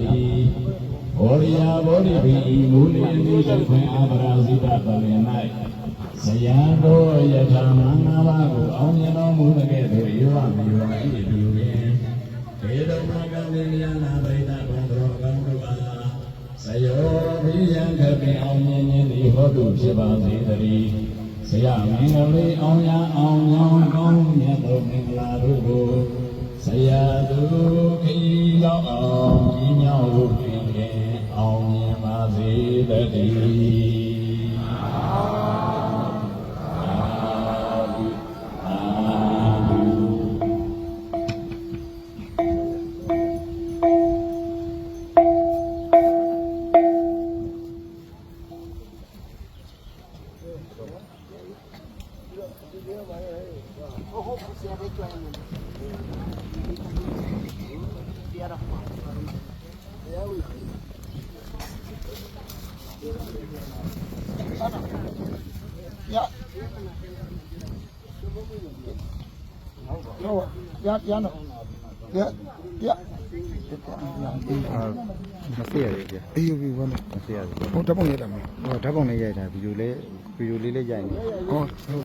တိဘောရိယာဘောရိဘိမူလီနိဒခွင်အာဗရာဇိတပလင်၌ဇယံတော်ယထာမင်္ဂလာကိုအောင်မြင်တော်မူတဲ့ကဲ့သို့ယောမယောဤပြုပင်ဒေဒမကံဉာဏပရိသဘံတော်ကံတို့အားဇယောဘိယံကပင်အောင်မြင်ခြင်းသည်ဟောတုဖြစ်ပါစေတည်းဆရာမင်္ဂလေးအောင်ရအောင်ညောင်းကောင်းမြတ်သောမင်္ဂလာတို့ကိုဆရာသူခီရောက်အောင် ကြီးညောင်းလို့ပြင်အောင်မြင်ပါစေတည်း အာဟုအာဟုဟုတ်ရရနော်ရရအာမသိရသေးဗျာအေးပြီဘာလဲမသိရသေးဟိုတပုံရတာမဟိုဓာတ်ပုံလေးရိုက်တာဗီဒီယိုလေးဗီဒီယိုလေးလေးရိုက်နေဟော